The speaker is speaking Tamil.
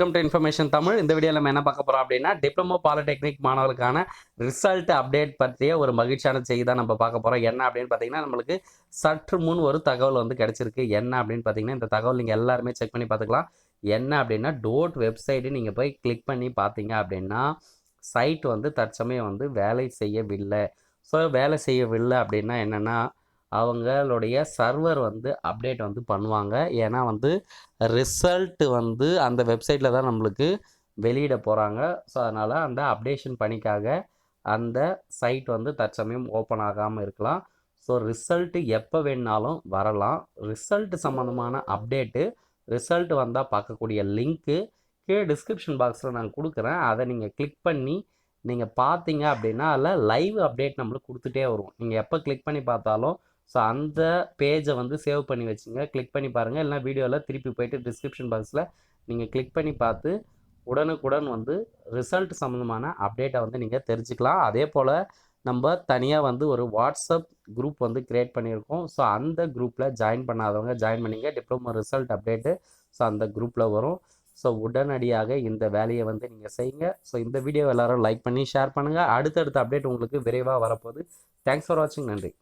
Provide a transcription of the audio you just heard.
வெல்கம் டு இன்ஃபர்மேஷன் தமிழ் இந்த வீடியோவில் நம்ம என்ன பார்க்க போகிறோம் அப்படின்னா டிப்ளமோ பாலிடெக்னிக் மாணவர்களுக்கான ரிசல்ட் அப்டேட் பற்றிய ஒரு மகிழ்ச்சியான செய்தி தான் நம்ம பார்க்க போகிறோம் என்ன அப்படின்னு பார்த்தீங்கன்னா நம்மளுக்கு சற்று முன் ஒரு தகவல் வந்து கிடச்சிருக்கு. என்ன அப்படின்னு பார்த்தீங்கன்னா இந்த தகவல் நீங்கள் எல்லாருமே செக் பண்ணி பார்த்துக்கலாம். என்ன அப்படின்னா டோட் வெப்சைட்டு நீங்கள் போய் கிளிக் பண்ணி பார்த்தீங்க அப்படின்னா சைட் வந்து தற்சமயம் வந்து வேலை செய்யவில்லை. ஸோ வேலை செய்யவில்லை அப்படின்னா என்னென்னா அவங்களுடைய சர்வர் வந்து அப்டேட் வந்து பண்ணுவாங்க. ஏன்னா வந்து ரிசல்ட்டு வந்து அந்த வெப்சைட்டில் தான் நம்மளுக்கு வெளியிட போகிறாங்க ஸோ அதனால் அந்த அப்டேஷன் பணிக்காக அந்த சைட் வந்து தற்சமயம் ஓப்பன் ஆகாமல் இருக்கலாம். ஸோ ரிசல்ட்டு எப்போ வேணுனாலும் வரலாம். ரிசல்ட் சம்மந்தமான அப்டேட்டு ரிசல்ட் வந்தால் பார்க்கக்கூடிய லிங்க்கு கீழே டிஸ்கிரிப்ஷன் பாக்ஸில் நான் கொடுக்குறேன். அதை நீங்கள் கிளிக் பண்ணி நீங்கள் பார்த்தீங்க அப்படின்னா அதில் லைவ் அப்டேட் நம்மளுக்கு கொடுத்துட்டே வரும் நீங்கள் எப்போ கிளிக் பண்ணி பார்த்தாலும் ஸோ அந்த பேஜை வந்து சேவ் பண்ணி வச்சுங்க. கிளிக் பண்ணி பாருங்கள் இல்லைனா வீடியோவில் திருப்பி போயிட்டு டிஸ்கிரிப்ஷன் பாக்ஸில் நீங்கள் கிளிக் பண்ணி பார்த்து உடனுக்குடன் வந்து ரிசல்ட் சம்மந்தமான அப்டேட்டை வந்து நீங்கள் தெரிஞ்சுக்கலாம். அதே போல் நம்ம தனியாக வந்து ஒரு வாட்ஸ்அப் குரூப் வந்து க்ரியேட் பண்ணியிருக்கோம். ஸோ அந்த குரூப்பில் ஜாயின் பண்ணாதவங்க ஜாயின் பண்ணிங்க. டிப்ளமோ ரிசல்ட் அப்டேட்டு ஸோ அந்த குரூப்பில் வரும். ஸோ உடனடியாக இந்த வேலையை வந்து நீங்கள் செய்யுங்க. ஸோ இந்த வீடியோ எல்லாரும் லைக் பண்ணி ஷேர் பண்ணுங்கள் அடுத்தடுத்த அப்டேட் உங்களுக்கு விரைவாக வரப்போகுது. தேங்க்ஸ் ஃபார் வாட்சிங் நன்றி.